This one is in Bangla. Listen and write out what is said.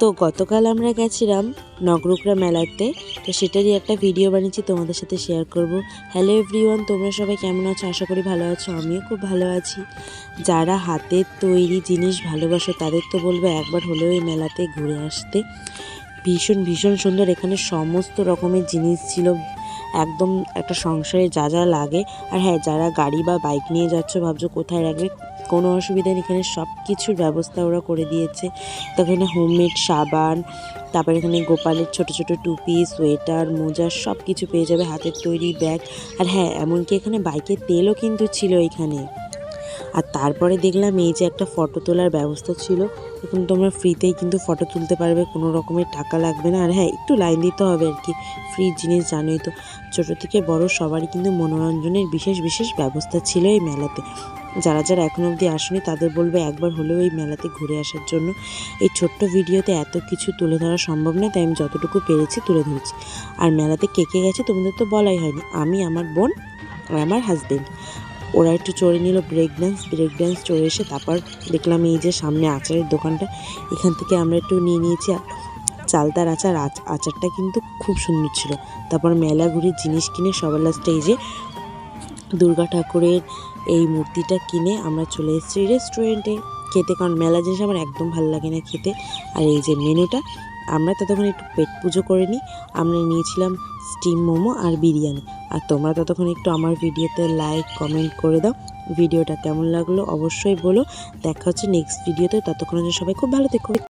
তো গতকাল আমরা গেছিলাম নগরুকরা মেলাতে, তো সেটারই একটা ভিডিও বানিয়েছি, তোমাদের সাথে শেয়ার করব। হ্যালো এভরিওয়ান তোমরা সবাই কেমন আছো? আশা করি ভালো আছো, আমিও খুব ভালো আছি। যারা হাতের তৈরি জিনিস ভালোবাসো, তাদের তো বলব একবার হলেও এই মেলাতে ঘুরে আসতে। ভীষণ ভীষণ সুন্দর, এখানে সমস্ত রকমের জিনিস ছিল একদম একটা সংসারে যা যা লাগে। আর হ্যাঁ যারা গাড়ি বা বাইক নিয়ে যাচ্ছ, ভাবছ কোথায় রাখবে? কোনো অসুবিধা নেই, এখানে সব কিছুর ব্যবস্থা ওরা করে দিয়েছে। তো এখানে হোমমেড সাবান, তারপর এখানে গোপালের ছোট ছোট টুপি সোয়েটার মোজা সব কিছু পেয়ে যাবে হাতের তৈরি ব্যাগ আর হ্যাঁ এমনকি এখানে বাইকের তেলও কিন্তু ছিল এখানে। আর তারপরে দেখলাম এই যে একটা ফটো তোলার ব্যবস্থা ছিল, এখন তোমরা ফ্রিতেই কিন্তু ফটো তুলতে পারবে, কোনো রকমের টাকা লাগবে না। আর হ্যাঁ একটু লাইন দিতে হবে আর কি ফ্রি জিনিস জানোই তো। ছোটো থেকে বড় সবারই কিন্তু মনোরঞ্জনের বিশেষ বিশেষ ব্যবস্থা ছিল এই মেলাতে। যারা যারা এখন অবধি আসেনি, তাদের বলবে একবার হলেও এই মেলাতে ঘুরে আসার জন্য। এই ছোট্ট ভিডিওতে এত কিছু তুলে ধরা সম্ভব নয়, তাই আমি যতটুকু পেরেছি তুলে ধরেছি। আর মেলাতে কে কে গেছে তোমাদের তো বলাই হয়নি। আমি, আমার বোন আর আমার হাজবেন্ড ওরা একটু চড়ে নিল ব্রেক ড্যান্স ব্রেক ড্যান্স চড়ে এসে তারপর দেখলাম এই যে সামনে আচারের দোকানটা, এখান থেকে আমরা একটু নিয়ে নিয়েছি চালতার আচার, আচ- আচারটা কিন্তু খুব সুন্দর ছিল। তারপর মেলা ঘুরে জিনিস কিনে সবার লাস্টে এই যে দুর্গা ঠাকুরের এই মূর্তিটা কিনে আমরা চলে এসেছি রেস্টুরেন্টে খেতে। কারণ মেলা জিনিস আমার একদম ভালো লাগে না খেতে। আর এই যে মেনুটা আমরা ততক্ষণ একটু পেট পুজো করে নিই। আমরা নিয়েছিলাম স্টিম মোমো আর বিরিয়ানি। আর তোমরা ততক্ষণ একটু আমার ভিডিওতে লাইক কমেন্ট করে দাও। ভিডিওটা কেমন লাগল অবশ্যই বলো। দেখা হচ্ছে নেক্সট ভিডিওতে ততক্ষণ সবাই খুব ভালো থেকো।